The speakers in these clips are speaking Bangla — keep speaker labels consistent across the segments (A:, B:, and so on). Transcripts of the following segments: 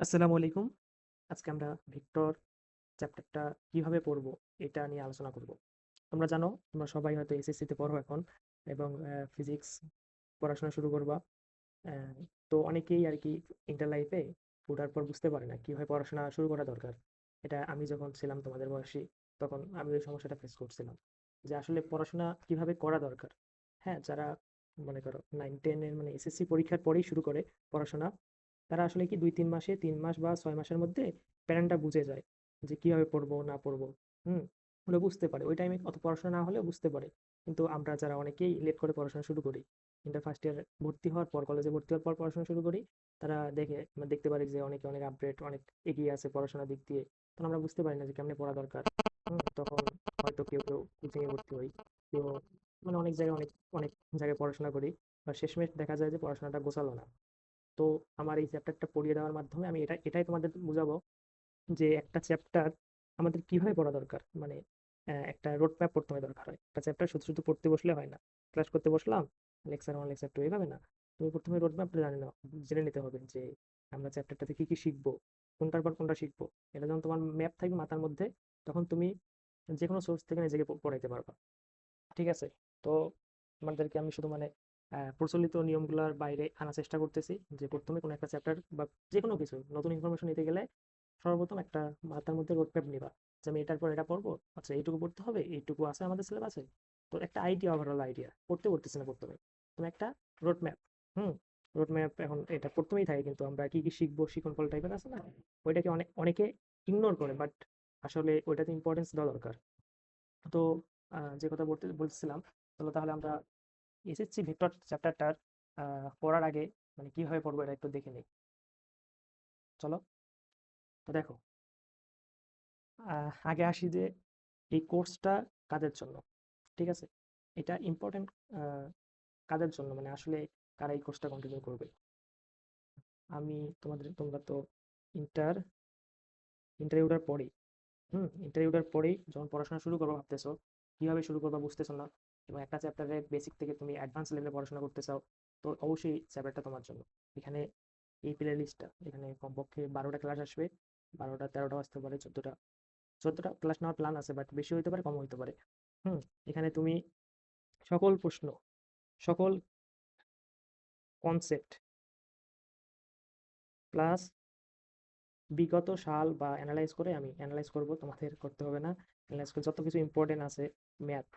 A: আসসালামু আলাইকুম। আজকে আমরা ভিক্টর চ্যাপ্টারটা কীভাবে পড়ব এটা নিয়ে আলোচনা করব। তোমরা জানো, তোমরা সবাই হয়তো এসএসসিতে পড়ো এখন এবং ফিজিক্স পড়াশোনা শুরু করবা। তো অনেকেই আর কি ইন্টার লাইফে ওঠার পর বুঝতে পারে না কীভাবে পড়াশোনা শুরু করা দরকার। এটা আমি যখন ছিলাম তোমাদের বয়সী, তখন আমি ওই সমস্যাটা ফেস করছিলাম যে আসলে পড়াশোনা কীভাবে করা দরকার। হ্যাঁ যারা মনে করো নাইন টেনের মানে এসএসসি পরীক্ষার পরেই শুরু করে পড়াশোনা তারা আসলে কি দুই, তিন মাসে, তিন মাস বা ছয় মাসের মধ্যে প্যাটার্নটা বুঝে যায় যে কীভাবে পড়ব, না পড়ব। হুম? ওরা বুঝতে পারে। ওই টাইমে অত পড়াশোনা না হলেও বুঝতে পারে। কিন্তু আমরা যারা অনেকেই লেট করে পড়াশোনা শুরু করি ইন্টার ফার্স্ট ইয়ার ভর্তি হওয়ার পর কলেজে ভর্তি হওয়ার পর পড়াশোনা শুরু করি, তারা দেখে দেখতে পারি যে অনেকে, অনেক আপডেট অনেক এগিয়ে আছে পড়াশোনার দিক দিয়ে। তখন আমরা বুঝতে পারি না যে কেমনে পড়া দরকার। তখন হয়তো কেউ কেউ কোচিং এ ভর্তি হই। কেউ মানে অনেক জায়গায়, অনেক অনেক জায়গায় পড়াশোনা করি। বা শেষমেশ দেখা যায় যে পড়াশোনাটা গোছালো না। তো আমার এই চ্যাপ্টারটা পড়িয়ে দেওয়ার মাধ্যমে আমি এটা, এটাই তোমাদের বুঝাবো যে একটা চ্যাপ্টার আমাদের কীভাবে পড়া দরকার? মানে একটা রোড ম্যাপ প্রথমে দরকার হয়। একটা চ্যাপ্টার শুধু শুধু পড়তে বসলে হয় না। ক্লাস করতে বসলাম লেকচার ওয়ান লেকচার টু এইভাবে না। তুমি প্রথমে রোড ম্যাপটা জানে না জেনে নিতে হবে যে আমরা চ্যাপ্টারটাতে কি কি শিখব, কোনটার পর কোনটা শিখব। এটা যখন তোমার ম্যাপ থাকবে মাথার মধ্যে, তখন তুমি যে কোনো সোর্স থেকে নিজেকে পড়াইতে পারবা। ঠিক আছে? তো আমাদেরকে আমি শুধু মানে প্রচলিত নিয়মগুলোর বাইরে আনার চেষ্টা করতেছি যে প্রথমে কোনো একটা চ্যাপ্টার বা যে কোনো কিছু নতুন ইনফরমেশন নিতে গেলে সর্বপ্রথম একটা মাথার মধ্যে রোড ম্যাপ নিবা যে আমি এটার পর এটা পড়ব আচ্ছা এইটুকু পড়তে হবে, এইটুকু আছে, আমাদের সিলেবাসে তো একটা আইডিয়া ওভারঅল আইডিয়া পড়তে পড়তেছি না প্রথমে। তুমি একটা রোড ম্যাপ হুম রোড ম্যাপ এখন এটা প্রথমেই থাকে কিন্তু আমরা কি কি শিখব, শিখন ফল টাইপের আছে না? ওইটাকে অনেক, অনেকে ইগনোর করে বাট আসলে ওইটাতে ইম্পর্টেন্স দেওয়া দরকার। তো যে কথা বলতে, বলছিলাম চলো তাহলে আমরা এসএসসি ভেক্টর চ্যাপ্টারটার পড়ার আগে মানে কীভাবে পড়ব এটা একটু দেখে নিই। চলো। তো দেখো। আগে আসি যে এই কোর্সটা কাদের জন্য? ঠিক আছে? এটা ইম্পর্টেন্ট কাদের জন্য? মানে আসলে কারা এই কোর্সটা কন্টিনিউ করবে? আমি তোমাদের, তোমরা তো ইন্টার ইন্টারভিউটার পরেই, হুম ইন্টারভিউটার পরেই যখন পড়াশোনা শুরু করব ভাবতেছো, কীভাবে শুরু করবা বুঝতেছো না? এবং একটা চ্যাপ্টারের বেসিক থেকে তুমি অ্যাডভান্স লেভেলে পড়াশোনা করতে চাও, তো অবশ্যই চ্যাপ্টারটা তোমার জন্য। এখানে এই প্লে লিস্টটা এখানে কমপক্ষে বারোটা ক্লাস আসবে, বারোটা, তেরোটা আসতে পারে, চোদ্দোটা। চোদ্দোটা ক্লাস নেওয়ার প্ল্যান আছে বাট বেশি হইতে পারে, কম হইতে পারে। হুম, এখানে তুমি সকল প্রশ্ন, সকল কনসেপ্ট প্লাস বিগত সাল বা অ্যানালাইজ করে আমি অ্যানালাইজ করব, তোমাদের করতে হবে না। অ্যানালাইজ করে যত কিছু ইম্পর্টেন্ট আছে ম্যাথ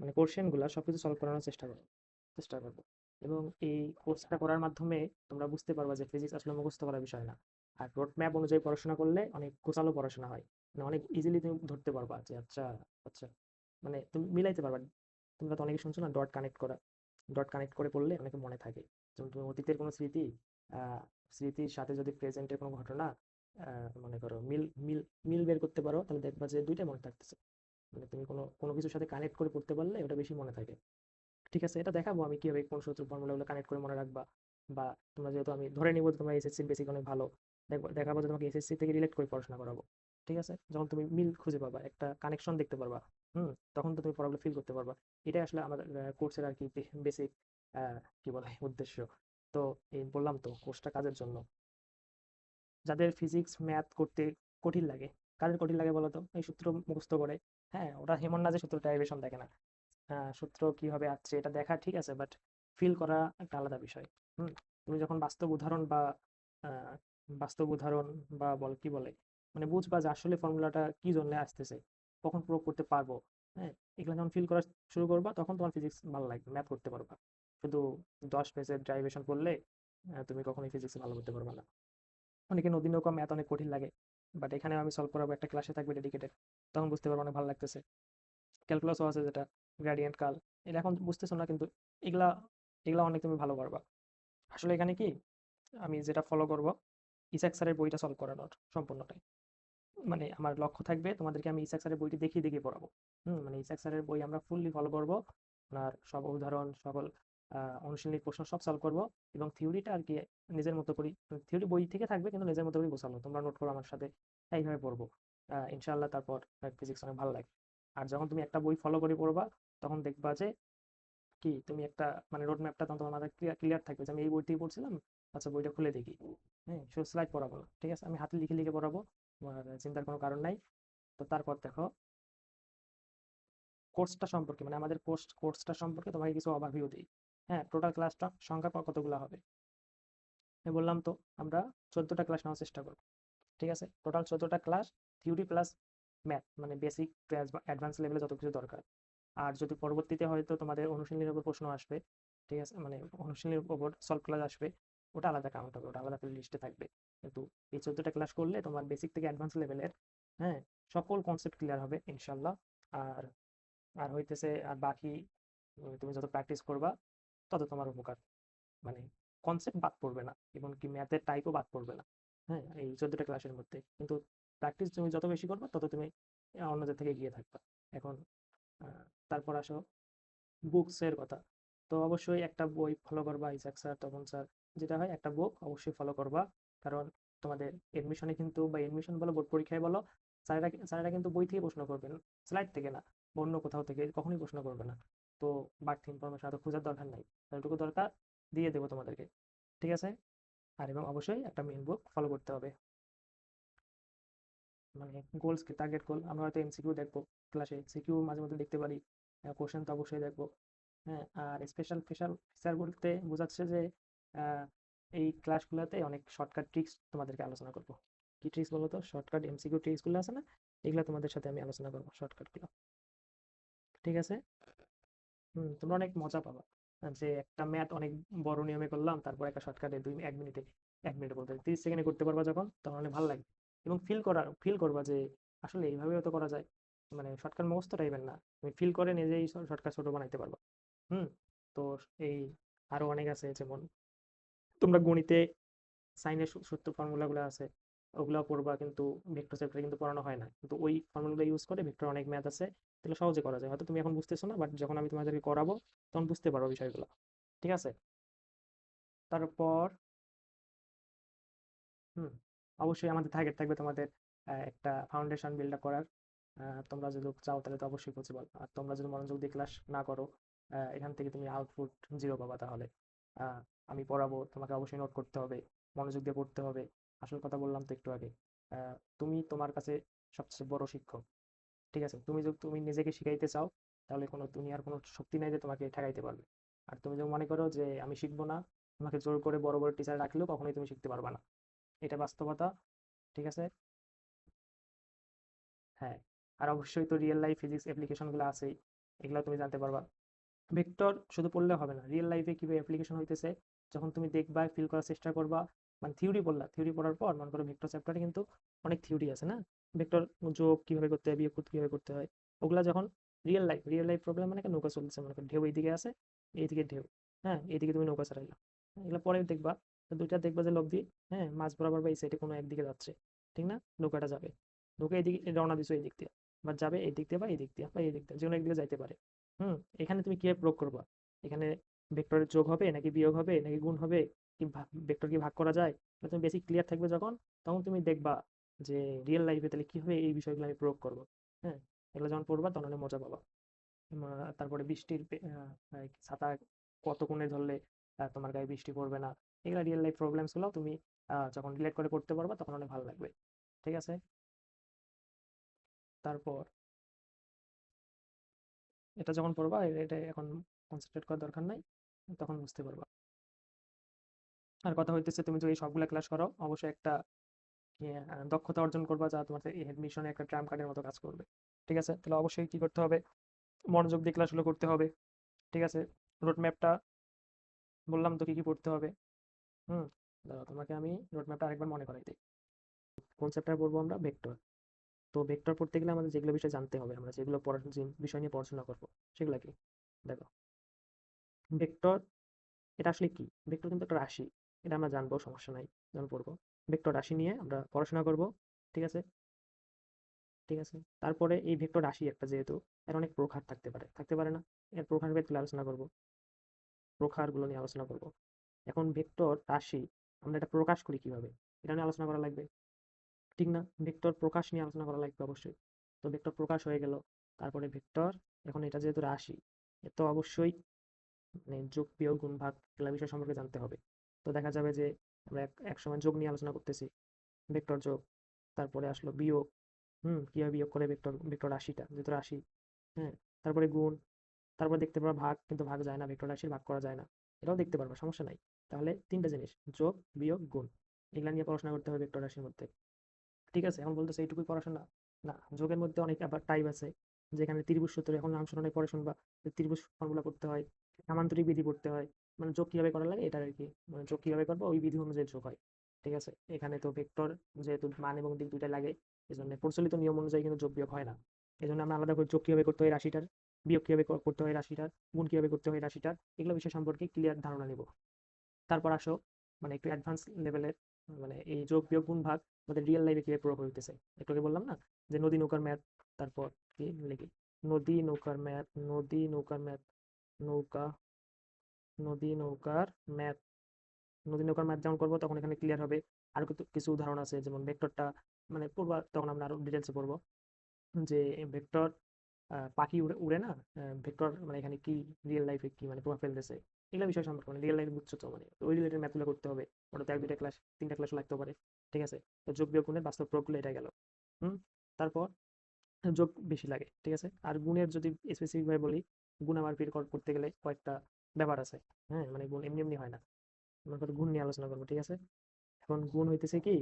A: মানে কোশ্চেনগুলো সব কিছু সলভ করানোর চেষ্টা করব চেষ্টা করব এবং এই কোর্সটা করার মাধ্যমে তোমরা বুঝতে পারবা যে ফিজিক্স আসলে মুখস্থ করার বিষয় না। আর রোড ম্যাপ অনুযায়ী পড়াশোনা করলে অনেক গোছালো পড়াশোনা হয়। মানে অনেক ইজিলি তুমি ধরতে পারবা যে আচ্ছা আচ্ছা। মানে তুমি মিলাইতে পারবা। তোমরা তো অনেকে শুনছো না ডট কানেক্ট করা। ডট কানেক্ট করে পড়লে অনেকে মনে থাকে। যেমন তুমি অতীতের কোনো স্মৃতি স্মৃতির সাথে যদি প্রেজেন্টের কোনো ঘটনা মনে করো মিল মিল মিল বের করতে পারো, তাহলে দেখবা যে দুইটাই মনে থাকতেছে। মানে তুমি কোনো কোনো কিছুর সাথে কানেক্ট করে পড়তে পারলে ওটা বেশি মনে থাকে। ঠিক আছে? এটা দেখাবো আমি কীভাবে কোন সূত্র ফর্মুলাগুলো কানেক্ট করে মনে রাখবা। বা তোমরা যেহেতু আমি ধরে নিব তোমার এসএসসির বেসিক অনেক ভালো দেখাবো যে তোমাকে এসএসসি থেকে রিলেট করে পড়াশোনা করাবো। ঠিক আছে? যখন তুমি মিল খুঁজে পাবা, একটা কানেকশন দেখতে পারবা, হুম? তখন তো তুমি পড়াগুলো ফিল করতে পারবা। এটাই আসলে আমাদের কোর্সের আর কি বেসিক কি বলে, উদ্দেশ্য। তো এই বললাম তো কোর্সটা কাজের জন্য। যাদের ফিজিক্স ম্যাথ করতে কঠিন লাগে, কাদের কঠিন লাগে বলো তো এই সূত্র মুখস্থ করে। হ্যাঁ ওরা হেমন না সূত্র ডেরিভেশন দেখে না। সূত্র কীভাবে আসছে এটা দেখা ঠিক আছে বাট ফিল করা একটা আলাদা বিষয়। হুম, তুমি যখন বাস্তব উদাহরণ বা বাস্তব উদাহরণ বা বল কি বলে মানে বুঝবা যে আসলে ফর্মুলাটা কি জন্য আসতেছে, কখন প্রয়োগ করতে পারব হ্যাঁ এগুলো যখন ফিল করা শুরু করবা তখন তোমার ফিজিক্স ভালো লাগবে ম্যাথ করতে পারবা। শুধু দশ পেজের ড্রাইভেশন করলে তুমি কখনোই ফিজিক্স ভালো করতে পারবে না। অনেকে নদী নৌকা ম্যাথ অনেক কঠিন লাগে বাট এখানে আমি সলভ করাবো, একটা ক্লাসে থাকবে ডেডিকেটেড তখন বুঝতে পারব অনেক ভালো লাগতেছে। ক্যালকুলাসও আছে যেটা গ্রেডিয়েন্ট কাল। এটা এখন বুঝতেছো না কিন্তু এগুলা এগুলা অনেক তুমি ভালো পারবা। আসলে এখানে কি, আমি যেটা ফলো করব ইসাক স্যারের বইটা সলভ করানোর সম্পূর্ণটাই। মানে আমার লক্ষ্য থাকবে তোমাদেরকে আমি ইসাক স্যারের বইটি দেখিয়ে দেখিয়ে পড়াবো। হুম মানে ইসাক স্যারের বই আমরা ফুললি ফলো করব। ওনার সব উদাহরণ, সকল অনুশীলনী প্রশ্ন সব সলভ করব এবং থিওরিটা আর কি নিজের মতো করি থিওরি বই থেকে থাকবে কিন্তু নিজের মতো করে গোছানো তোমরা নোট করো আমার সাথে, এইভাবে পড়ব। আহ, ইনশাআল্লাহ তারপর ফিজিক্স অনেক ভালো লাগে আর যখন তুমি একটা বই ফলো করে পড়বা তখন দেখবা যে কি তুমি একটা মানে রোড ম্যাপটা তখন তোমার মাথায় ক্লিয়ার থাকবে যে আমি এই বইতেই পড়ছিলাম আচ্ছা বইটা খুলে দেখি। হ্যাঁ শুধু স্লাইড পড়াবো ঠিক আছে? আমি হাতে লিখে লিখে পড়াবো তোমার চিন্তার কোনো কারণ নাই। তো তারপর দেখো কোর্সটা সম্পর্কে মানে আমাদের কোর্স কোর্সটা সম্পর্কে তোমাকে কিছু ওভারভিউ দিই। হ্যাঁ টোটাল ক্লাসটা সংখ্যা কতগুলো হবে? আমি বললাম তো আমরা চোদ্দোটা ক্লাস নেওয়ার চেষ্টা করব ঠিক আছে? টোটাল চোদ্দোটা ক্লাস থিওরি প্লাস ম্যাথ মানে বেসিক অ্যাডভান্স লেভেলে যত কিছু দরকার। আর যদি পরবর্তীতে হয়তো তোমাদের অনুশীলনীর উপর প্রশ্ন আসবে, ঠিক আছে মানে অনুশীলনীর উপর সলভ ক্লাস আসবে, ওটা আলাদা কাউন্ট হবে, ওটা আলাদা লিস্টে থাকবে। কিন্তু এই চোদ্দোটা ক্লাস করলে তোমার বেসিক থেকে অ্যাডভান্স লেভেলের হ্যাঁ সকল কনসেপ্ট ক্লিয়ার হবে ইনশাল্লাহ আর আর হইতেছে, আর বাকি তুমি যত প্র্যাকটিস করবা, তত তোমার উপকার। মানে কনসেপ্ট বাদ পড়বে না এবং কি ম্যাথের টাইপও বাদ পড়বে না হ্যাঁ এই চোদ্দটা ক্লাসের মধ্যে। কিন্তু প্র্যাকটিস তুমি যত বেশি করবে, তত তুমি অন্যদের থেকে এগিয়ে থাকবা। এখন তারপর আসো বুকসের কথা। তো অবশ্যই একটা বই ফলো করবা ইসাক স্যার তপন স্যার যেটা হয় একটা বুক অবশ্যই ফলো করবা। কারণ তোমাদের এডমিশনে কিন্তু, বা এডমিশন বলো বোর্ড পরীক্ষায় বলো, স্যারেরা স্যারেরা কিন্তু বই থেকে প্রশ্ন করবেন স্লাইড থেকে না অন্য কোথাও থেকে, কখনোই প্রশ্ন করবে না। তো বাড়তি ইনফরমেশন এত খোঁজার দরকার নাই যতটুকু দরকার, দিয়ে দেবো তোমাদেরকে। ঠিক আছে? আর এবং অবশ্যই একটা মেন বুক ফলো করতে হবে। মানে গোলস কি টার্গেট গোল আমরা হয়তো এমসিকিউ দেখব ক্লাসে সিকিউ মাঝে মধ্যে দেখতে পারি কোশ্চেন তো অবশ্যই দেখব। হ্যাঁ আর স্পেশাল ফিচার ফিচার বলতে বোঝাচ্ছে যে এই ক্লাসগুলোতে অনেক শর্টকাট ট্রিক্স তোমাদেরকে আলোচনা করব। কি ট্রিক্স বলো তো? শর্টকাট এমসিকিউ ট্রিক্সগুলো আছে না? এগুলো তোমাদের সাথে আমি আলোচনা করব শর্টকাটগুলো ঠিক আছে? হুম, তোমরা অনেক মজা পাবা। যে একটা ম্যাথ অনেক বড় নিয়মে করলাম, তারপর একটা শর্টকাটে দুই, এক মিনিটে এক মিনিটে বলতে তিরিশ সেকেন্ডে করতে পারবা যখন, তখন অনেক ভালো লাগে। এবং ফিল করা ফিল করবা যে আসলে এইভাবেও তো করা যায়। মানে শর্টকাট মুখস্থ টাইপের না। তুমি ফিল করে নিজেই শর্টকাট ছোট বানাইতে পারবা। হুম? তো এই আরও অনেক আছে যেমন তোমরা গণিতে সাইনের সূত্র ফর্মুলাগুলো আছে ওগুলো পড়বা কিন্তু ভেক্টর চ্যাপ্টারে কিন্তু পড়ানো হয় না। কিন্তু ওই ফর্মুলাগুলো ইউজ করে ভেক্টর অনেক ম্যাথ আছে, তাহলে সহজে করা যায়। হয়তো তুমি এখন বুঝতেছো না বাট যখন আমি তোমাদেরকে করাবো, তখন বুঝতে পারো বিষয়গুলো। ঠিক আছে? তারপর হুম। অবশ্যই আমাদের টার্গেট থাকবে তোমাদের একটা ফাউন্ডেশন বিল্ড আপ করার। তোমরা যদি চাও তাহলে তো অবশ্যই পসিবল আর তোমরা যদি মনোযোগ দিয়ে ক্লাস না করো এখান থেকে তুমি আউটপুট জিরো পাবা তাহলে। আমি পড়াবো, তোমাকে অবশ্যই নোট করতে হবে, মনোযোগ দিয়ে পড়তে হবে। আসল কথা বললাম তো একটু আগে। তুমি তোমার কাছে সবচেয়ে বড় শিক্ষক, ঠিক আছে? তুমি যদি, তুমি নিজেকে শিখাইতে চাও, তাহলে কোনো দুনিয়ার কোনো শক্তি নাই যে তোমাকে ঠেকাইতে পারবে। আর তুমি যদি মনে করো যে আমি শিখব না, তোমাকে জোর করে বড় বড় টিচার রাখলেও কখনোই তুমি শিখতে পারবে না। এটা বাস্তবতা, ঠিক আছে? হ্যাঁ আর অবশ্যই তো রিয়েল লাইফ ফিজিক্স অ্যাপ্লিকেশনগুলো আছেই, এগুলো তুমি জানতে পারবা। ভেক্টর শুধু পড়লে হবে না রিয়েল লাইফে কীভাবে অ্যাপ্লিকেশন হইতেছে, যখন তুমি দেখবা ফিল করার চেষ্টা করবা মানে থিওরি পড়লা থিওরি পড়ার পর, মনে করো ভেক্টর চ্যাপ্টারে কিন্তু অনেক থিওরি আছে না? ভেক্টর যোগ কীভাবে করতে হয়, বিয়োগ কীভাবে করতে হয়, ওগুলা যখন real life real life problem মানে নৌকা চলছে মনে করো ঢেউ এইদিকে আছে, এইদিকে ঢেউ হ্যাঁ এইদিকে তুমি নৌকা চালাইলা, এগুলো পরে দেখবা দুইটা দেখবা যে লব্ধি হ্যাঁ মাছ বরাবর বা এই সাইডে কোনো একদিকে যাচ্ছে, ঠিক না? নৌকাটা যাবে। নৌকা এইদিকে রওনা দিছো এই দিক দিয়ে, বা যাবে এই দিক দিয়ে বা এই দিক দিয়ে, বা এই দিক দিয়ে যে একদিকে যাইতে পারে। হুম, এখানে তুমি কীভাবে প্রয়োগ করবা? এখানে ভেক্টরের যোগ হবে, নাকি বিয়োগ হবে, নাকি গুণ হবে, কি ভেক্টর কি ভাগ করা যায়? তুমি বেশি ক্লিয়ার থাকবে যখন, তখন তুমি দেখবা যে রিয়েল লাইফে তাহলে কীভাবে এই বিষয়গুলো আমি প্রয়োগ করব। হ্যাঁ এগুলো যখন পড়বা, তখন অনেক মজা পাবা। তারপরে বৃষ্টির ছাতা কত কোণে ধরলে তোমার গায়ে বৃষ্টি পড়বে না এগুলো রিয়েল লাইফ প্রবলেমসগুলো তুমি যখন রিলেট করে পড়তে পারবা তখন অনেক ভালো লাগবে। ঠিক আছে? তারপর এটা যখন পড়বা এটা এখন কনসেন্ট্রেট করার দরকার নাই তখন বুঝতে পারবা। আর কথা হইতেছে তুমি যদি সবগুলা ক্লাস করো অবশ্যই একটা ইয়ে, দক্ষতা অর্জন করবা যা তোমার এডমিশনে একটা ট্রাম্প কার্ডের মতো কাজ করবে। ঠিক আছে? তাহলে অবশ্যই কি করতে হবে? মনোযোগ দিয়ে ক্লাসগুলো করতে হবে। ঠিক আছে? রোড ম্যাপটা বললাম তো কি কি পড়তে হবে। হুম দাঁড়াও, তোমাকে আমি রোড ম্যাপটা আরেকবার মনে করাই দিই। কোন চ্যাপ্টার পড়ব আমরা ভেক্টর তো ভেক্টর পড়তে গেলে আমাদের যেগুলো বিষয় জানতে হবে আমরা যেগুলো যে বিষয় নিয়ে পড়াশোনা করব সেগুলো কি? দেখো। ভেক্টর এটা আসলে কি? ভেক্টর কিন্তু একটা রাশি। এটা আমরা জানব সমস্যা নাই যখন পড়ব। ভেক্টর রাশি নিয়ে আমরা পড়াশোনা করব ঠিক আছে? ঠিক আছে? তারপরে এই ভেক্টর রাশি একটা যেহেতু এর অনেক প্রখার থাকতে পারে। থাকতে পারে না? এর প্রকারভেদগুলো আলোচনা করব। প্রখারগুলো নিয়ে আলোচনা করব। এখন ভেক্টর রাশি আমরা এটা প্রকাশ করি কীভাবে? এটা নিয়ে আলোচনা করা লাগবে। ঠিক না? ভেক্টর প্রকাশ নিয়ে আলোচনা করা লাগবে অবশ্যই। তো ভেক্টর প্রকাশ হয়ে গেল। তারপরে ভেক্টর এখন এটা যেহেতু রাশি তো অবশ্যই মানে যোগ, বিয়োগ, গুণ, ভাগ এগুলা বিষয় সম্পর্কে জানতে হবে। তো দেখা যাবে যে আমরা এক এক সময় যোগ নিয়ে আলোচনা করতেছি। ভেক্টর যোগ, তারপরে আসলো বিয়োগ। হুম, কীভাবে বিয়োগ করে ভেক্টর ভেক্টর রাশিটা? যেহেতু রাশি হ্যাঁ তারপরে গুণ, তারপর দেখতে পারবা ভাগ, কিন্তু ভাগ যায় না ভেক্টর রাশির ভাগ করা যায় না। এটাও দেখতে পারবা, সমস্যা নাই। তাহলে তিনটা জিনিস, যোগ, বিয়োগ, গুণ। এগুলা নিয়ে পড়াশোনা করতে হবে ভেক্টর রাশির মধ্যে। ঠিক আছে? এখন বলতেছে এইটুকুই পড়াশোনা। না, যোগের মধ্যে অনেক আবার টাইপ আছে। যেখানে ত্রিভুজ সূত্র, এখন নাম শুনে পরে শুনবা। ত্রিভুজ ফর্মুলা করতে হয়, সামান্তরিক বিধি পড়তে হয়। মানে যোগ কীভাবে করা লাগে এটা আর কি মানে যোগ কীভাবে করব? ওই বিধি অনুযায়ী যোগ হয়। ঠিক আছে? এখানে তো ভেক্টর যেহেতু মান এবং দিক দুইটাই লাগে এই জন্য প্রচলিত নিয়ম অনুযায়ী কিন্তু যোগ বিয়োগ হয় না। এই জন্য আমরা আলাদা করে যোগ কীভাবে করতে হয় রাশিটার, বিয়োগ কীভাবে করতে হয় রাশিটার, গুণ কীভাবে করতে হয় রাশিটার, এগুলো বিষয় সম্পর্কে ক্লিয়ার ধারণা নিব। তারপর আসো মানে একটু অ্যাডভান্স লেভেলের মানে এই যোগ বিয়োগ গুণ ভাগ আমাদের রিয়েল লাইফে কীভাবে প্রয়োগ হইতেছে একটু আগে বললাম না? যে নদী নৌকার ম্যাথ তারপর কি লিখি নদী নৌকার ম্যাথ নদী নৌকার ম্যাথ নৌকা, নদী নৌকার ম্যাথ নদী নৌকার ম্যাথ যেমন করব তখন এখানে ক্লিয়ার হবে। আরও কিছু উদাহরণ আছে, যেমন ভেক্টরটা মানে পড়বা, তখন আমরা আরও ডিটেলসে পড়ব। যে ভেক্টর পাখি উড়ে উড়ে না? ভেক্টর মানে এখানে কি রিয়েল লাইফে কি মানে প্রভাব ফেলতেছে? এগুলো বিষয় সম্পর্কে মানে রিয়েল লাইফে বুঝছ তো মানে ওই রিলেটেড ম্যাথগুলো করতে হবে। ওটা তো এক, দুইটা ক্লাস তিনটা ক্লাস লাগতে পারে, ঠিক আছে? তো যোগ বিয়োগ গুণের বাস্তব প্রয়োগগুলো এটা গেল। হুম? তারপর যোগ বেশি লাগে, ঠিক আছে? আর গুণের যদি স্পেসিফিক ভাবে বলি, গুণ আবার বের করতে গেলে কয়েকটা ব্যাপার আছে হ্যাঁ? মানে গুণ এমনি এমনি হয় না। আমরা কত গুণ নিয়ে আলোচনা করব, ঠিক আছে? এখন গুণ হইতেছে কি?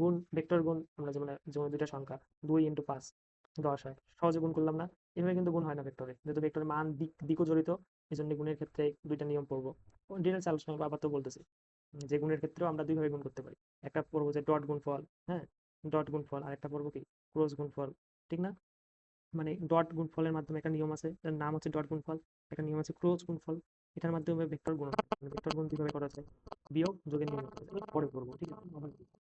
A: গুণ ভেক্টর গুণ, আমরা যেমন যেমন দুইটা সংখ্যা, দুই ইন্টু পাঁচ, দশ হয়। সহজে গুণ করলাম না, এভাবে কিন্তু গুণ হয় না ভেক্টরে যেহেতু ভেক্টরের মান দিক, দিকও জড়িত এই জন্য গুণের ক্ষেত্রে দুইটা নিয়ম পড়ব। ডিটেলস আলোচনা করব আবার তো বলতেছি যে গুণের ক্ষেত্রেও আমরা দুইভাবে গুণ করতে পারি। একটা পড়ব যে ডট গুণফল হ্যাঁ? ডট গুণফল আর একটা পড়ব কি? ক্রস গুণফল, ঠিক না? মানে ডট গুণফলের মাধ্যমে একটা নিয়ম আছে এটার নাম হচ্ছে ডট গুণফল, একটা নিয়ম আছে ক্রস গুণফল। এটার মাধ্যমে ভেক্টর গুণ ভেক্টর গুণ কীভাবে করা যায়? বিয়োগ যোগের নিয়ম। পরে করব ঠিক আছে?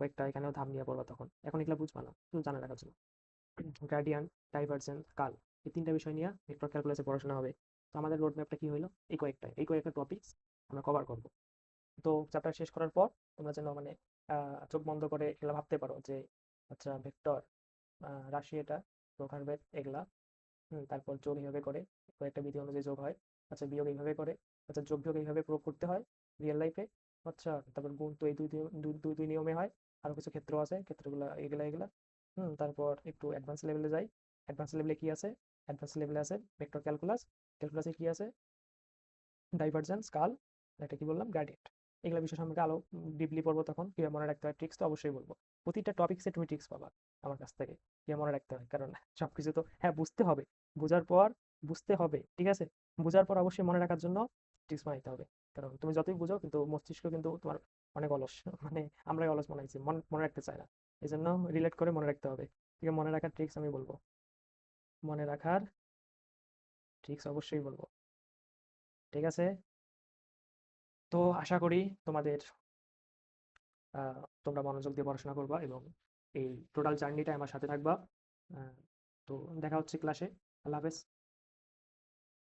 A: কয়েকটা এখানেও ধাপ নিয়ে পড়বা তখন। এখন এগুলো বুঝবা না জানা রাখার জন্য। গ্রাডিয়ান্ট ডাইভারজেন্স কাল এই তিনটা বিষয় নিয়ে ভেক্টর ক্যালকুলাসে পড়াশোনা হবে। তো আমাদের রোড ম্যাপটা কি হলো এই কয়েকটা এই কয়েকটা টপিকস আমরা কভার করব। তো চ্যাপ্টার শেষ করার পর তোমরা যেন মানে চোখ বন্ধ করে এগুলা ভাবতে পারো যে আচ্ছা ভেক্টর রাশি এটা প্রকারভেদ এগুলা। তারপর যোগ এইভাবে করে, কয়েকটা বিধি অনুযায়ী যোগ হয়। আচ্ছা বিয়োগ এইভাবে করে আচ্ছা যোগ বিয়োগ এইভাবে প্রয়োগ করতে হয় রিয়েল লাইফে আচ্ছা তারপর গুণ তো এই দুই দুই দুই নিয়মে হয়। আরও কিছু ক্ষেত্র আছে, ক্ষেত্রগুলো এগুলা এগুলা। হুম, তারপর একটু অ্যাডভান্স লেভেলে যাই। অ্যাডভান্স লেভেলে কি আছে? অ্যাডভান্স লেভেলে আছে ভেক্টর ক্যালকুলাস ক্যালকুলাসে কি আছে? ডাইভারজেন্স কাল এটা কি বললাম? গ্রেডিয়েন্ট এগুলো বিষয় সম্পর্কে আলো ডিপলি পড়ব তখন। কীভাবে মনে রাখতে হয় ট্রিক্স তো অবশ্যই বলব। প্রতিটা টপিক্সে তুমি ট্রিক্স পাবা আমার কাছ থেকে। কীভাবে মনে রাখতে হয়, কারণ সবকিছু তো হ্যাঁ বুঝতে হবে। বোঝার পর বুঝতে হবে, ঠিক আছে? বোঝার পর অবশ্যই মনে রাখার জন্য ট্রিক্স বানাইতে হবে। কারণ তুমি যতই বুঝো কিন্তু মস্তিষ্ক কিন্তু তোমার অনেক অলস। মানে আমরাই অলস মন, মনে রাখতে চায় না। এই জন্য রিলেট করে মনে রাখতে হবে। ঠিক আছে, মনে রাখার ট্রিক্স আমি বলব। মনে রাখার ট্রিক্স অবশ্যই বলব। ঠিক আছে? তো আশা করি তোমাদের তোমরা মনোযোগ দিয়ে পড়াশোনা করবা এবং এই টোটাল জার্নিটা আমার সাথে থাকবা। তো দেখা হচ্ছে ক্লাসে আল্লাহ হাফেজ।